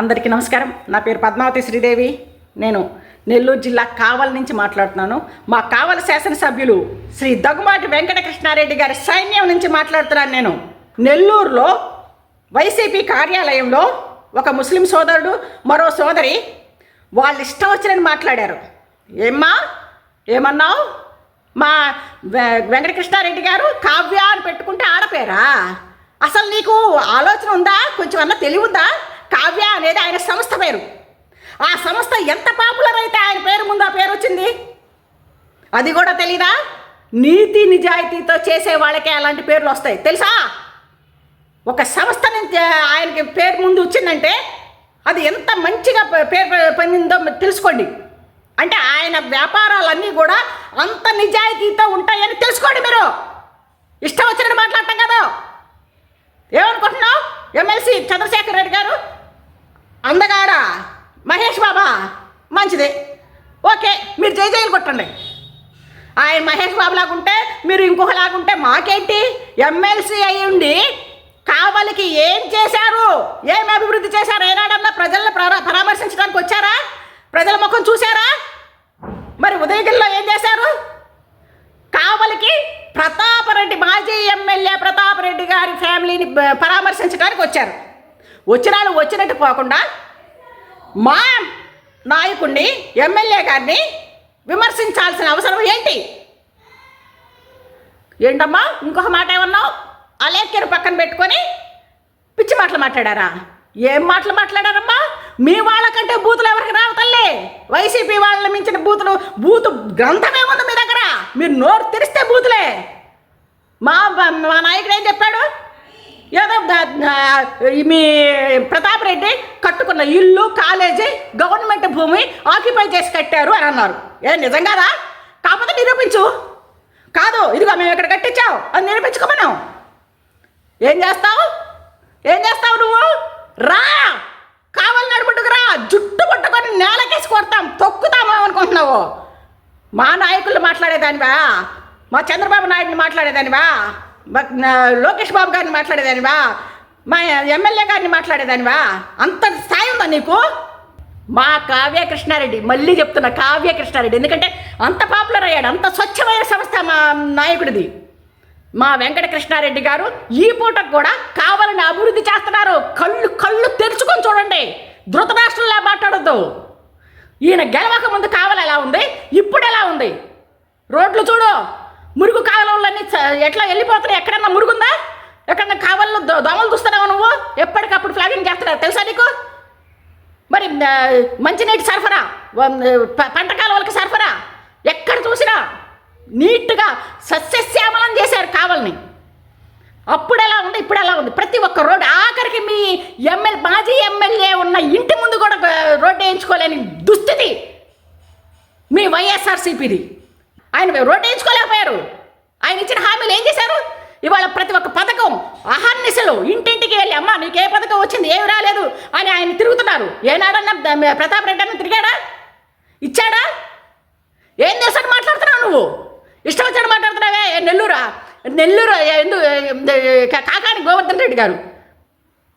అందరికీ నమస్కారం. నా పేరు పద్మావతి శ్రీదేవి. నేను నెల్లూరు జిల్లా కావల్ నుంచి మాట్లాడుతున్నాను. మా కావల శాసనసభ్యులు శ్రీ దగ్గుమాటి వెంకటకృష్ణారెడ్డి గారి సైన్యం నుంచి మాట్లాడుతున్నాను నేను. నెల్లూరులో వైసీపీ కార్యాలయంలో ఒక ముస్లిం సోదరుడు మరో సోదరి వాళ్ళు ఇష్టం వచ్చినని మాట్లాడారు. ఏమ్మా? ఏమన్నావు? మా వె- వెంకటకృష్ణారెడ్డి గారు కావ్య అని పెట్టుకుంటే ఆడపేరా? అసలు నీకు ఆలోచన ఉందా? కొంచెం అన్న తెలివి ఉందా కావ్య అనేది ఆయన సంస్థ పేరు? ఆ సంస్థ ఎంత పాపులర్ అయితే ఆయన పేరు ముందు ఆ పేరు వచ్చింది? అది కూడా తెలీదా? నీతి నిజాయితీతో చేసే వాళ్ళకే అలాంటి పేర్లు వస్తాయి. తెలుసా? ఒక సంస్థ నుంచి ఆయనకి పేరు ముందు వచ్చిందంటే అది ఎంత మంచిగా పేరు పొందిందో తెలుసుకోండి. అంటే ఆయన వ్యాపారాలన్నీ కూడా అంత నిజాయితీతో ఉంటాయని తెలుసుకోండి మీరు. ఇష్టం వచ్చినట్టు మాట్లాడటం కదా. ఏమనుకుంటున్నావు? ఎమ్మెల్సీ చంద్రశేఖర్ రెడ్డి గారు? అందగాడ? మహేష్ బాబా? మంచిది. ఓకే మీరు జై జైలు కొట్టండి. ఆయన మహేష్ బాబు లాగుంటే మీరు ఇంకొకలాగుంటే మాకేంటి? ఎమ్మెల్సీ అయి ఉండి కావలికి ఏం చేశారు? ఏం అభివృద్ధి చేశారు? ఏనాడన్నా ప్రజలను పరామర్శించడానికి వచ్చారా? ప్రజల ముఖం చూశారా? మరి ఉదయగిరిలో ఏం చేశారు? కావలికి ప్రతాపరెడ్డి మాజీ ఎమ్మెల్యే ప్రతాపరెడ్డి గారి ఫ్యామిలీని పరామర్శించడానికి వచ్చారు. వచ్చినాలు వచ్చినట్టు పోకుండా మా నాయకుడిని ఎమ్మెల్యే గారిని విమర్శించాల్సిన అవసరం ఏంటి? ఏంటమ్మా? ఇంకొక మాట ఏమన్నావు? అలేఖ్యను పక్కన పెట్టుకొని పిచ్చి మాటలు మాట్లాడారా? ఏం మాటలు మాట్లాడారమ్మా? మీ వాళ్ళకంటే బూతులు ఎవరికి రావు తల్లి. వైసీపీ వాళ్ళని మించిన బూతులు బూతు గ్రంథమే ఉంది మీ దగ్గర. మీరు నోరు తెరిస్తే బూతులే. మా మా నాయకుడు ఏం చెప్పాడు? ఏదో మీ ప్రతాప్ రెడ్డి కట్టుకున్న ఇల్లు కాలేజీ గవర్నమెంట్ భూమి ఆక్యుపై చేసి కట్టారు అని అన్నారు. ఏ నిజంగాదా కాకపోతే నిరూపించు. కాదు ఇదిగో మేము ఇక్కడ కట్టించావు అని నిరూపించుకోమన్నాం ఏం చేస్తావు? ఏం చేస్తావు నువ్వు? రా! కావాలి నడుపుట్టుకు రా! జుట్టు పట్టుకొని నేలకేసి కొడతాం. తొక్కుతామా అనుకుంటున్నావు? మా నాయకులు మాట్లాడేదానివా? మా చంద్రబాబు నాయుడిని మాట్లాడేదానివా? లోకేష్ బాబు గారిని మాట్లాడేదానివా మా ఎమ్మెల్యే గారిని మాట్లాడేదానివా అంత స్థాయి ఉందా నీకు? మా కావ్య కృష్ణారెడ్డి మళ్ళీ చెప్తున్నా కావ్య కృష్ణారెడ్డి ఎందుకంటే అంత పాపులర్ అయ్యాడు అంత స్వచ్ఛమైన సంస్థ మా నాయకుడిది. మా వెంకట కృష్ణారెడ్డి గారు ఈ పూటకు కూడా కావాలని అభివృద్ధి చేస్తున్నారు. కళ్ళు కళ్ళు తెరుచుకొని చూడండి. ధృతరాష్ట్రంలా మాట్లాడద్దు. ఈయన గెలవక ముందు కావాలి ఎలా ఉంది? ఇప్పుడు ఎలా ఉంది? రోడ్లు చూడు. మురుగు కాలువలన్నీ ఎట్లా వెళ్ళిపోతున్నాయి? ఎక్కడన్నా మురుగుందా? ఎక్కడన్నా కావాలలో దో దోమలు చూస్తున్నావు నువ్వు? ఎప్పటికప్పుడు ఫ్లాగింగ్ చేస్తున్నావు. తెలుసా నీకు? మరి మంచినీటి సరఫరా ప- పంట కాలువలకి సరఫరా ఎక్కడ చూసినా నీట్గా సస్యశ్యామలం చేశారు కావాలని. అప్పుడు ఎలా ఉంది? ఇప్పుడు ఎలా ఉంది? ప్రతి ఒక్క రోడ్డు ఆఖరికి మీ ఎమ్మెల్యే మాజీ ఎమ్మెల్యే ఉన్న ఇంటి ముందు కూడా రోడ్డు వేయించుకోలేని దుస్థితి. మీ వైఎస్ఆర్సీపీది. ఆయన రోడ్డు ఆయన ఇచ్చిన హామీలు ఏం చేశారు? ఇవాళ ప్రతి ఒక్క పథకం అహర్నిశలు ఇంటింటికి వెళ్ళి అమ్మా నీకు ఏ పథకం వచ్చింది? ఏమి రాలేదు అని ఆయన తిరుగుతున్నారు. ఏనాడన్నా ప్రతాప్ రెడ్డి అన్న తిరిగాడా? ఇచ్చాడా? ఏం చేస్తాడు మాట్లాడుతున్నావు నువ్వు? ఇష్టం వచ్చాడు మాట్లాడుతున్నావే ఏ నెల్లూరా? నెల్లూరు ఎందు కాకాని గోవర్ధన్ రెడ్డి గారు.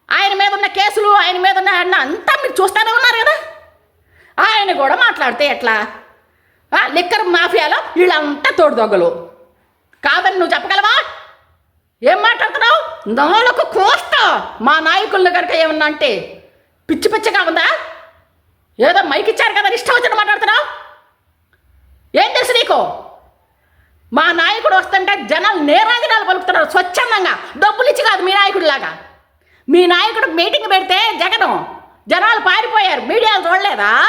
ఆయన మీద ఉన్న కేసులు ఆయన మీద ఉన్న అన్న అంతా మీరు చూస్తూనే ఉన్నారు కదా? ఆయన కూడా మాట్లాడితే ఎట్లా? లిక్కర్ మాఫియాలో వీళ్ళంతా తోడు దొంగలు. కాదని నువ్వు చెప్పగలవా? ఏం మాట్లాడుతున్నావు? నాలుగు కోస్తా మా నాయకులను కనుక ఏమన్నా అంటే పిచ్చి పిచ్చిగా ఉందా? ఏదో మైక్ ఇచ్చారు కదా ఇష్టం వచ్చిన మాట్లాడుతున్నావు? ఏం తెలుసు నీకు? మా నాయకుడు వస్తుంటే జనాలు నేరాజనాలు పలుకుతున్నారు స్వచ్ఛందంగా. డబ్బులు ఇచ్చి కాదు మీ నాయకుడిలాగా. మీ నాయకుడు మీటింగ్ పెడితే జగనం. జనాలు పారిపోయారు. మీడియాలు చూడలేదా?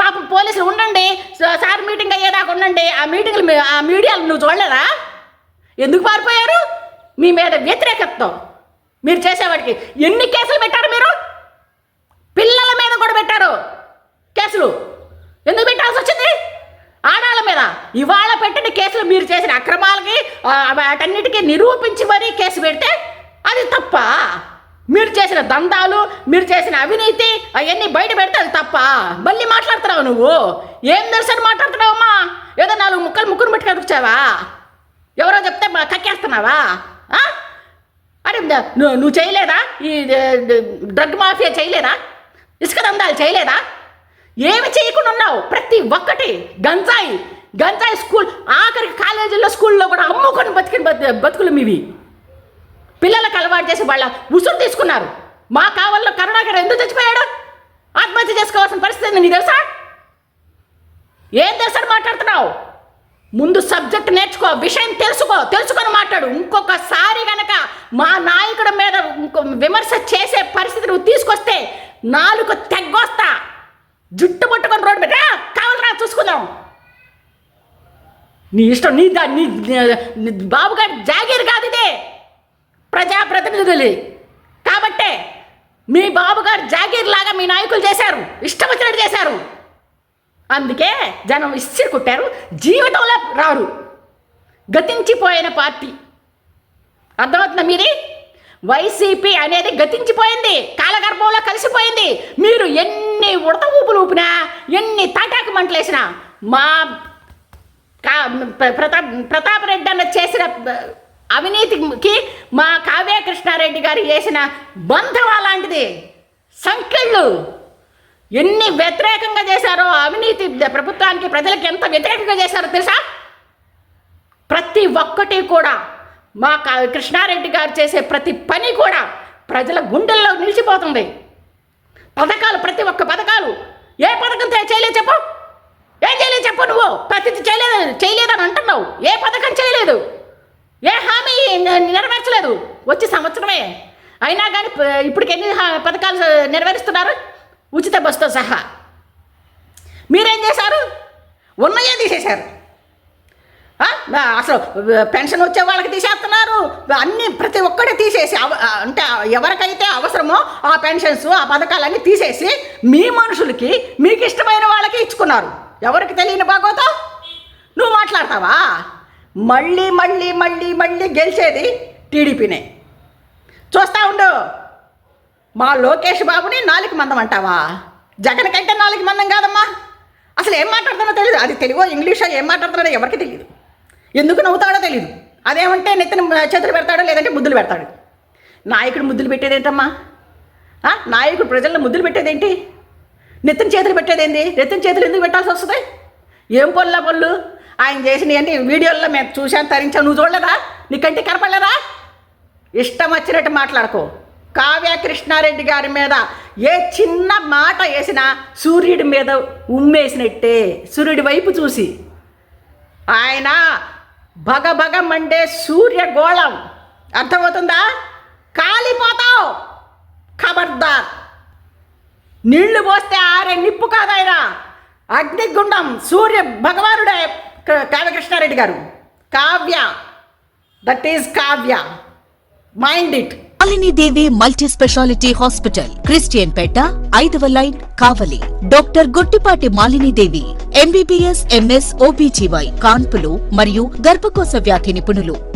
పాపం పోలీసులు ఉండండి. సార్ మీటింగ్ అయ్యేదాకా ఉండండి. ఆ మీటింగ్లు మీ- ఆ మీడియాలు నువ్వు చూడలేదా? ఎందుకు పారిపోయారు? మీ మీద వ్యతిరేకతతో మీరు చేసేవాడికి ఎన్ని కేసులు పెట్టారు మీరు? పిల్లల మీద కూడా పెట్టారు కేసులు. ఎందుకు పెట్టాల్సి వచ్చింది? ఆడాళ్ళ మీద. ఇవాళ పెట్టిన కేసులు మీరు చేసిన అక్రమాలకి వాటన్నిటికీ నిరూపించి మరీ కేసు పెడితే అది తప్ప మీరు చేసిన దందాలు మీరు చేసిన అవినీతి అవన్నీ బయట పెడితే అది తప్ప. మళ్ళీ మాట్లాడుతున్నావు నువ్వు? ఏం దర్శనం మాట్లాడుతున్నావమ్మా? ఏదో నాలుగు ముక్కలు ముక్కును పెట్టి కదుపుచావా? ఎవరో చెప్తే మా కక్కేస్తున్నావా అరే నువ్వు నువ్వు చేయలేదా? ఈ డ్రగ్ మాఫియా చేయలేదా? ఇసుక దందాలు చేయలేదా? ఏమి చేయకుండా ఉన్నావు? ప్రతి ఒక్కటి గంజాయి. గంజాయి స్కూల్ ఆఖరికి కాలేజీల్లో స్కూల్లో కూడా అమ్ముకొని బతికిన బతుకులు మీవి. పిల్లలకు అలవాటు చేసి వాళ్ళ ఉసురు తీసుకున్నారు. మా కావల్లో కరుణాకర్ ఎందుకు చచ్చిపోయాడు? ఆత్మహత్య చేసుకోవాల్సిన పరిస్థితి నీకు తెలుసా? ఏం తెలుసా మాట్లాడుతున్నావు? ముందు సబ్జెక్ట్ నేర్చుకో విషయం తెలుసుకో తెలుసుకొని మాట్లాడు. ఇంకొకసారి గనక మా నాయకుడి మీద ఇంకో విమర్శ చేసే పరిస్థితి నువ్వు తీసుకొస్తే నాలుగు తెగ్గొస్తా. జుట్టు పట్టుకొని రోడ్డు పెట్టా కావాలరా చూసుకుందాం. నీ ఇష్టం నీ దా నీ బాబుగారి జాగీర్ కాదు ఇదే. ప్రజాప్రతినిధులు. కాబట్టే మీ బాబుగారు జాగీర్ లాగా మీ నాయకులు చేశారు. ఇష్టం వచ్చినట్టు చేశారు. అందుకే జనం ఇస్సిరి కుట్టారు. జీవితంలో రారు. గతించిపోయిన పార్టీ. అర్థమవుతుందా మీది? వైసీపీ అనేది గతించిపోయింది. కాలగర్భంలో కలిసిపోయింది. మీరు ఎన్ని ఉడత ఊపులు ఊపినా ఎన్ని తాటాకు మంటలేసినా మా ప్రతాప్ ప్రతాప్ రెడ్డి అన్న చేసిన అవినీతికి మా రెడ్డి గారు చేసిన బంధం అలాంటిది. సంకెళ్ళు ఎన్ని వ్యతిరేకంగా చేశారో అవినీతి ప్రభుత్వానికి ప్రజలకు ఎంత వ్యతిరేకంగా చేశారో తెలుసా? ప్రతి ఒక్కటి కూడా మా కృష్ణారెడ్డి గారు చేసే ప్రతి పని కూడా ప్రజల గుండెల్లో నిలిచిపోతుంది. పథకాలు ప్రతి ఒక్క పథకాలు ఏ పథకం చేయలేదు చెప్పు? ఏం చేయలేదు చెప్పు నువ్వు? ప్రతిది చేయలేదు చేయలేదని అంటున్నావు. ఏ పథకం చేయలేదు? ఏ హామీ? నెరవేర్చలేదు. వచ్చి సంవత్సరమే. అయినా కానీ ఇప్పటికి ఎన్ని పథకాలు నెరవేరుస్తున్నారు? ఉచిత బస్సుతో సహా. మీరేం చేశారు? ఉన్నాయే తీసేశారు. అసలు పెన్షన్ వచ్చే వాళ్ళకి తీసేస్తున్నారు. అన్ని ప్రతి ఒక్కటి తీసేసి అవ- అంటే ఎవరికైతే అవసరమో ఆ పెన్షన్స్ ఆ పథకాలన్నీ తీసేసి మీ మనుషులకి మీకు ఇష్టమైన వాళ్ళకి ఇచ్చుకున్నారు. ఎవరికి తెలియని బాగోతో? నువ్వు మాట్లాడతావా? మళ్ళీ మళ్ళీ మళ్ళీ మళ్ళీ గెలిచేది టీడీపీనే. చూస్తా ఉండు. మా లోకేష్ బాబుని నాలుగు మందం అంటావా? జగన్ కంటే నాలుగు మందం కాదమ్మా. అసలు ఏం మాట్లాడుతానో తెలియదు అది తెలుగో ఇంగ్లీషో ఏం మాట్లాడుతున్నాడో ఎవరికి తెలియదు ఎందుకు నవ్వుతాడో తెలియదు అదేమంటే నెత్తిన చేతులు పెడతాడో లేదంటే ముద్దులు పెడతాడు. నాయకుడు ముద్దులు పెట్టేదేంటమ్మా? నాయకుడు ప్రజల్లో ముద్దులు పెట్టేదేంటి? నెత్తిన చేతులు పెట్టేదేంటి నెత్తిన చేతులు ఎందుకు పెట్టాల్సి వస్తుంది? ఏం పొల్లా పళ్ళు ఆయన చేసినవన్నీ వీడియోల్లో మేము చూశాను తరించాం. నువ్వు చూడలేదా? నీకంటే కనపడలేదా? ఇష్టం వచ్చినట్టు మాట్లాడుకో. కావ్య కృష్ణారెడ్డి గారి మీద ఏ చిన్న మాట వేసినా సూర్యుడి మీద ఉమ్మేసినట్టే. సూర్యుడి వైపు చూసి. ఆయన భగ భగ మండే సూర్యగోళం అర్థమవుతుందా? కాలిపోతావు ఖబర్దార్. నీళ్ళు పోస్తే ఆరే నిప్పు కాదాయన అగ్నిగుండం సూర్య భగవానుడే. క- Kavya Krishna Reddy garu. Kavya. That is Kavya. Mind it Malini Devi multi speciality hospital Christianpet ఐదవ line Kavali. Doctor Gottipati Malini Devi MBBS MS OBGY కాన్పులు మరియు గర్భకోశ వ్యాధి నిపుణులు.